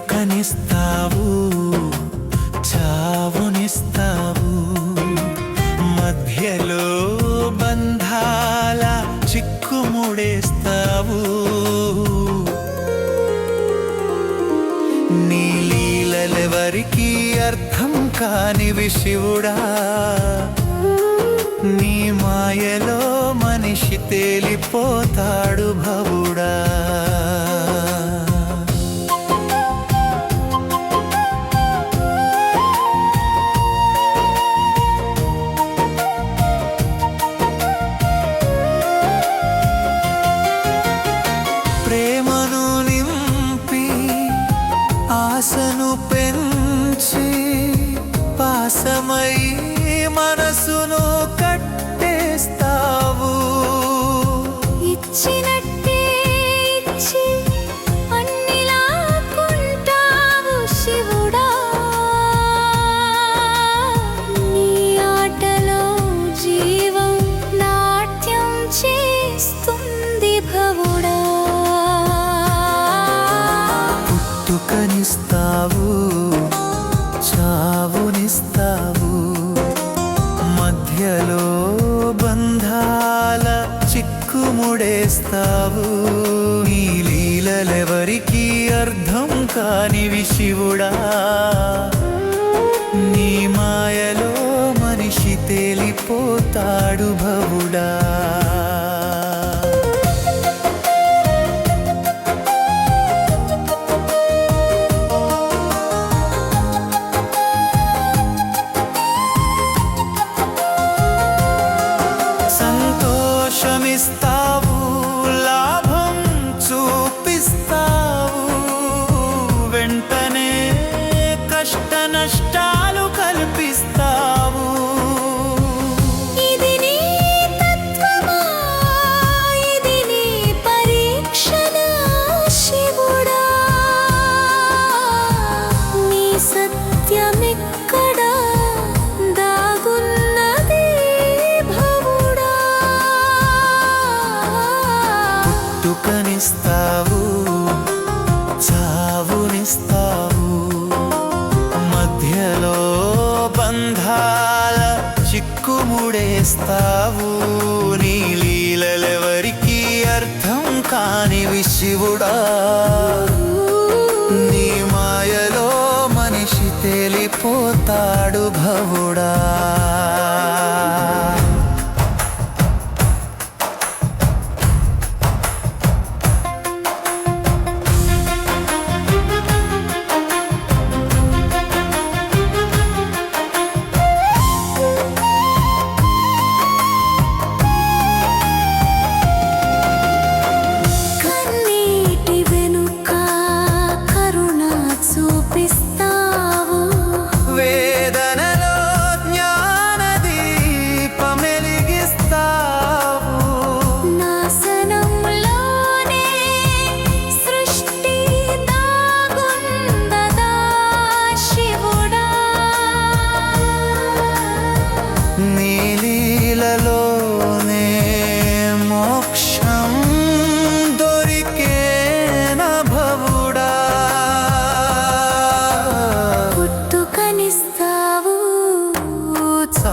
పుట్టుకనిస్తావు. నీ లీలలెవరికి అర్థం కానివి శివుడా నీ మాయలో మనిషి తేలిపోతాడు భవుడా. ఆశను పెంచి పాసమై మనసును కట్టేస్తావు. ఇచ్చిన పుట్టుకనిస్తావు చావునిస్తావు మధ్యలో బంధాల చిక్కుముడేస్తావు. నీ లీలలెవరికి అర్థం కానివి శివుడా నీ మాయలో మనిషి తేలిపోతాడు భవుడా. పుట్టుకనిస్తావు చావునిస్తావు మధ్యలో బంధాల చిక్కుముడేస్తావు. నీ లీలలెవరికి అర్థం కాని విశివుడా నీ మాయలో మనిషి తేలిపోతాడు భవుడా.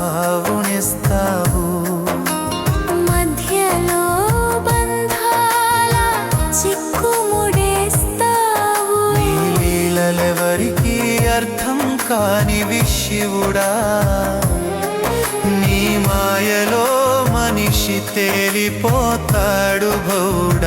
చావునిస్తావు మధ్యలో బంధాల చిక్కుముడేస్తావు లీలలెవరికి అర్థం కాని విషివుడా. నీ మాయలో మనిషి తేలిపోతాడు భవుడా